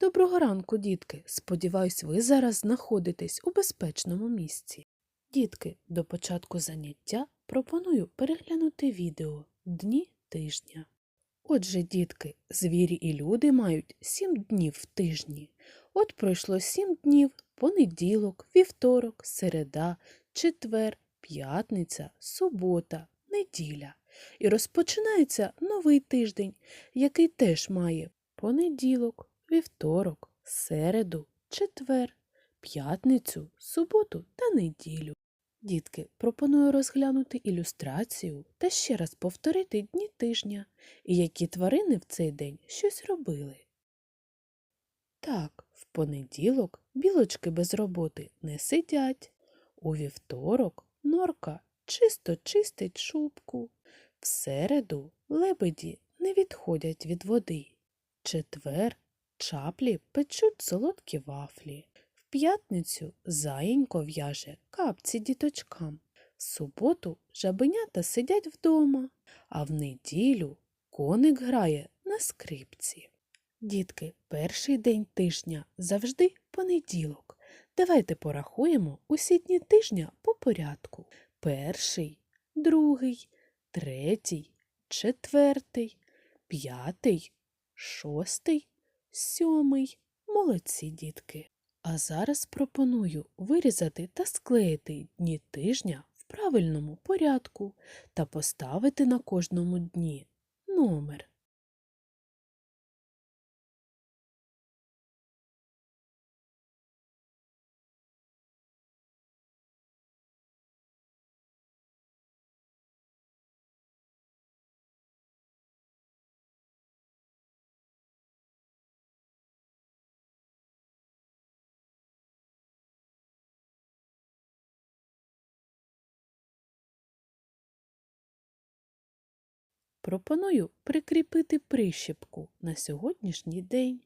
Доброго ранку, дітки. Сподіваюсь, ви зараз знаходитесь у безпечному місці. Дітки, до початку заняття пропоную переглянути відео Дні тижня. Отже, дітки, звірі і люди мають сім днів в тижні. От пройшло сім днів понеділок, вівторок, середа, четвер, п'ятниця, субота, неділя. І розпочинається новий тиждень, який теж має понеділок, вівторок, середу, четвер, п'ятницю, суботу та неділю. Дітки, пропоную розглянути ілюстрацію та ще раз повторити дні тижня і які тварини в цей день щось робили. Так, в понеділок білочки без роботи не сидять, у вівторок норка чисто чистить шубку, в середу лебеді не відходять від води, четвер чаплі печуть солодкі вафлі. В п'ятницю заєнько в'яже капці діточкам. В суботу жабенята сидять вдома, а в неділю коник грає на скрипці. Дітки, перший день тижня завжди понеділок. Давайте порахуємо усі дні тижня по порядку. Перший, другий, третій, четвертий, п'ятий, шостий, сьомий. Молодці, дітки. А зараз пропоную вирізати та склеїти дні тижня в правильному порядку та поставити на кожному дні номер. Пропоную прикріпити прищепку на сьогоднішній день.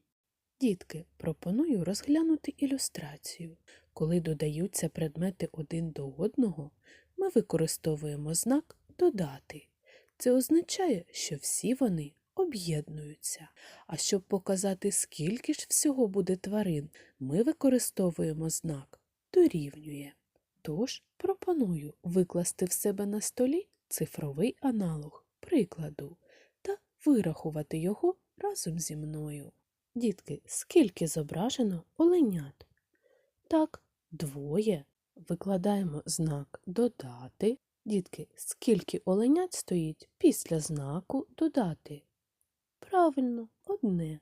Дітки, пропоную розглянути ілюстрацію. Коли додаються предмети один до одного, ми використовуємо знак додати. Це означає, що всі вони об'єднуються. А щоб показати, скільки ж всього буде тварин, ми використовуємо знак дорівнює. Тож пропоную викласти в себе на столі цифровий аналог прикладу та вирахувати його разом зі мною. Дітки, скільки зображено оленят? Так, двоє. Викладаємо знак додати. Дітки, скільки оленят стоїть після знаку додати? Правильно, одне.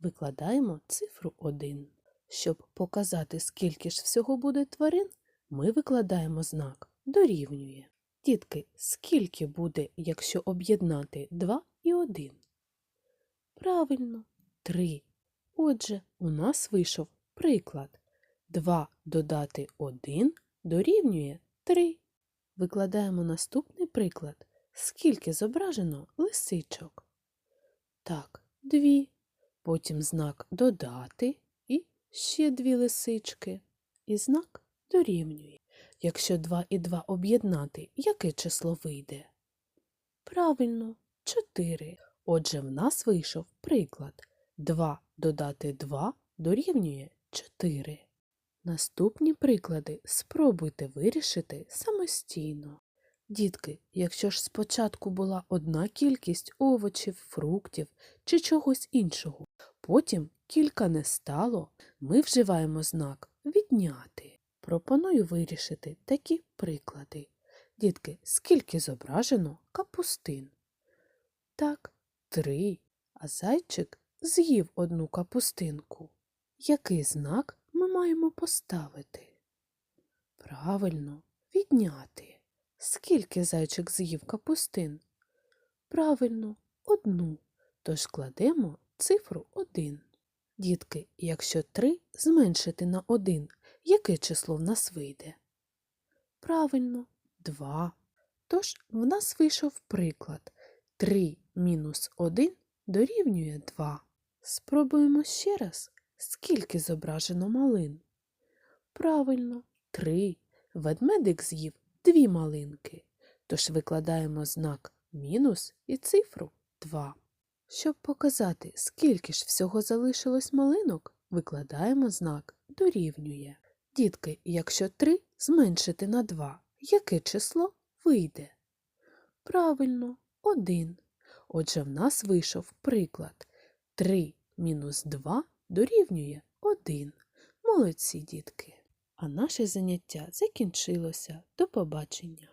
Викладаємо цифру 1. Щоб показати, скільки ж всього буде тварин, ми викладаємо знак дорівнює. Дітки, скільки буде, якщо об'єднати 2 і 1? Правильно, 3. Отже, у нас вийшов приклад. 2 додати 1 дорівнює 3. Викладаємо наступний приклад. Скільки зображено лисичок? Так, 2. Потім знак додати і ще дві лисички. І знак дорівнює. Якщо 2 і 2 об'єднати, яке число вийде? Правильно, 4. Отже, в нас вийшов приклад. 2 додати 2 дорівнює 4. Наступні приклади спробуйте вирішити самостійно. Дітки, якщо ж спочатку була одна кількість овочів, фруктів чи чогось іншого, потім кілька не стало, ми вживаємо знак відняти. Пропоную вирішити такі приклади. Дітки, скільки зображено капустин? Так, три. А зайчик з'їв одну капустинку. Який знак ми маємо поставити? Правильно, відняти. Скільки зайчик з'їв капустин? Правильно, одну. Тож кладемо цифру 1. Дітки, якщо 3 зменшити на 1, яке число в нас вийде? Правильно, 2. Тож в нас вийшов приклад 3 мінус 1 дорівнює 2. Спробуємо ще раз, скільки зображено малин. Правильно, 3. Ведмедик з'їв дві малинки. Тож викладаємо знак мінус і цифру 2. Щоб показати, скільки ж всього залишилось малинок, викладаємо знак дорівнює. Дітки, якщо 3 зменшити на 2, яке число вийде? Правильно, 1. Отже, в нас вийшов приклад. 3 мінус 2 дорівнює 1. Молодці, дітки! А наше заняття закінчилося. До побачення!